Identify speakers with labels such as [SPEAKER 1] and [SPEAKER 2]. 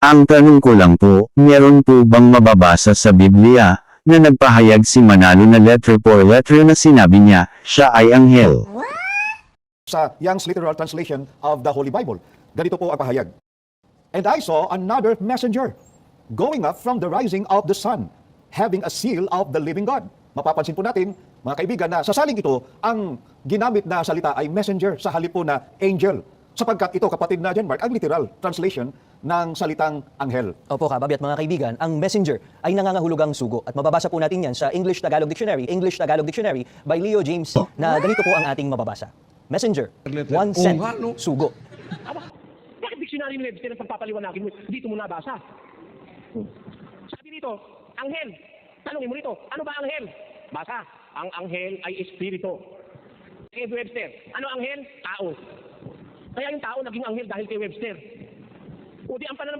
[SPEAKER 1] Ang tanong ko lang po, meron po bang mababasa sa Biblia, na nagpahayag si Manalo na letter for letter na sinabi niya, siya ay anghel?
[SPEAKER 2] sa Young's literal translation of the Holy Bible. Ganito po ang pahayag. And I saw another messenger going up from the rising of the sun, having a seal of the living God. Mapapansin po natin, mga kaibigan, na sa saling ito, ang ginamit na salita ay messenger sa halip po na angel. Sapagkat ito, kapatid na dyan, Mark, ang literal translation ng salitang anghel.
[SPEAKER 3] Opo, kababi at mga kaibigan, ang messenger ay nangangahulugang sugo. At mababasa po natin yan sa English-Tagalog Dictionary, English-Tagalog Dictionary by Leo James na ganito po ang ating mababasa. Messenger, one cent,
[SPEAKER 4] nga, no?
[SPEAKER 3] sugo.
[SPEAKER 5] Aba, bakit dictionary ni Webster ang pagpapaliwanagin mo, dito mo nabasa? Sabi dito, anghel. Tanungin mo rito, ano ba anghel? Basa, ang anghel ay espiritu. Kay Webster, ano anghel? Tao. Kaya yung tao naging anghel dahil kay Webster. O di ang pananam